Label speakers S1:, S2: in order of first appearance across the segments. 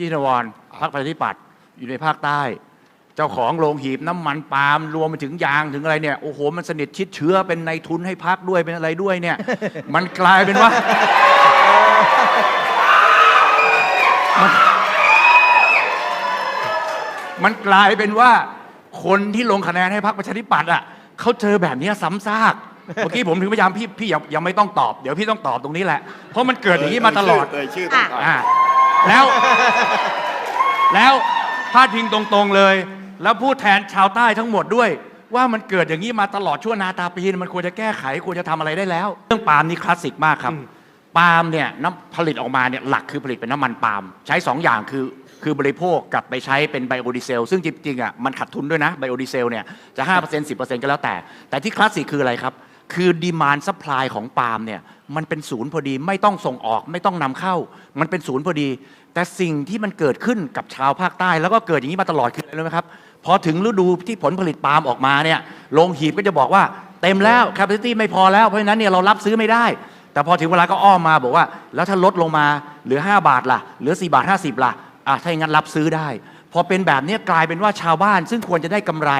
S1: พี่นวรพักประชาธิปัตย์อยู่ในภาคใต้ เจ้าของโรงหีบน้ำมันปาล์มรวมไปถึงยางถึงอะไรเนี่ยโอ้โหมันสนิทชิดเชื้อเป็นในทุนให้พักด้วยเป็นอะไรด้วยเนี่ย มันกลายเป็นว่ามันมันกลายเป็นว่าคนที่ลงคะแนนให้พรรคประชาธิปัตย์อะเขาเจอแบบนี้ซ้ำซากเมื่อกี้ผมถึงพยายามพี่พี่ยังยังไม่ต้องตอบ เดี๋ยวพี่ต้องตอบตรงนี้แหละ เพราะมันเกิดอย่างนี้มาตลอด
S2: เอ่ยชื่อต้อง
S1: แล้ว แล้วพาดพิงตรงๆเลย แล้วพูดแทนชาวใต้ทั้งหมดด้วย ว่ามันเกิดอย่างนี้มาตลอดชั่วนาตาปีมันควรจะแก้ไขควรจะทำอะไรได้แล้ว เรื่องปาล์มนี่คลาสสิกมากครับ ปาล์มเนี่ยน้ำผลิตออกมาเนี่ยหลักคือผลิตเป็นน้ำมันปาล์มใช้2อย่างคือคือบริโภคกับไปใช้เป็นไบโอดีเซล ซึ่งจริงๆอะมันขัดทุนด้วยนะไบโอดีเซลเนี่ยจะ5% 10%ก็แล้วแต่ แต่ที่คลาสสิกคืออะไรครับ คือดีมานซัพพลายของปาล์มเนี่ย มันเป็นศูนย์พอดีไม่ต้องส่งออกไม่ต้องนำเข้า มันเป็นศูนย์พอดี แต่สิ่งที่มันเกิดขึ้นกับชาวภาคใต้ แล้วก็เกิดอย่างนี้มาตลอดคืออะไรรู้ไหมครับพอถึงฤดูที่ผลผลิตปาล์มออกมาเนี่ยโรงหีบก็จะบอกว่าเต็มแล้วแคปซิตี้ไม่พอแล้วเพราะฉะนั้นเนี่ยเรารับซื้อไม่ได้ แต่พอถึงเวลาก็อ้อมมาบอกว่า แล้วถ้าลดลงมาเหลือ 5 บาทล่ะเหลือ 4 บาท 50 ล่ะอะถ้าอย่างนั้นรับซื้อได้ พอเป็นแบบนี้กลายเป็นว่าชาวบ้าน ซึ่งควรจะได้กำไร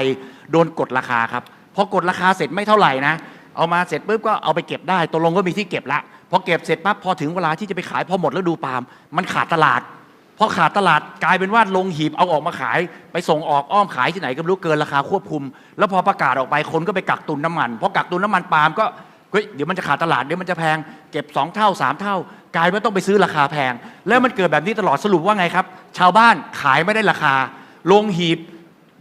S1: โดนกดราคาครับพอกดราคาเสร็จไม่เท่าไหร่นะ เอามาเสร็จปุ๊บก็เอาไปเก็บได้ตกลงก็มีที่เก็บละพอเก็บเสร็จปั๊บพอถึงเวลาที่จะไปขายพอหมดแล้วดูปาล์มมันขาดตลาดพอขาดตลาดกลายเป็นว่าลงหีบเอาออกมาขาย ไปส่งออกอ้อมขายที่ไหนก็ไม่รู้เกินราคาควบคุม แล้วพอประกาศออกไปคนก็ไปกักตุนน้ำมันพอกักตุนน้ำมันปาล์มก็เฮ้ยเดี๋ยวมันจะขาดตลาดเดี๋ยวมันจะแพงเก็บ 2 เท่า 3 เท่า กลายเป็นต้องไปซื้อราคาแพง แล้วมันเกิดแบบนี้ตลอดสรุปว่าไงครับ ชาวบ้านขายไม่ได้ราคาลงหีบ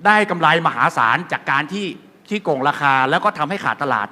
S1: ได้กำไรมหาศาลจากการที่ ที่โกงราคาแล้วก็ทำให้ขาดตลาด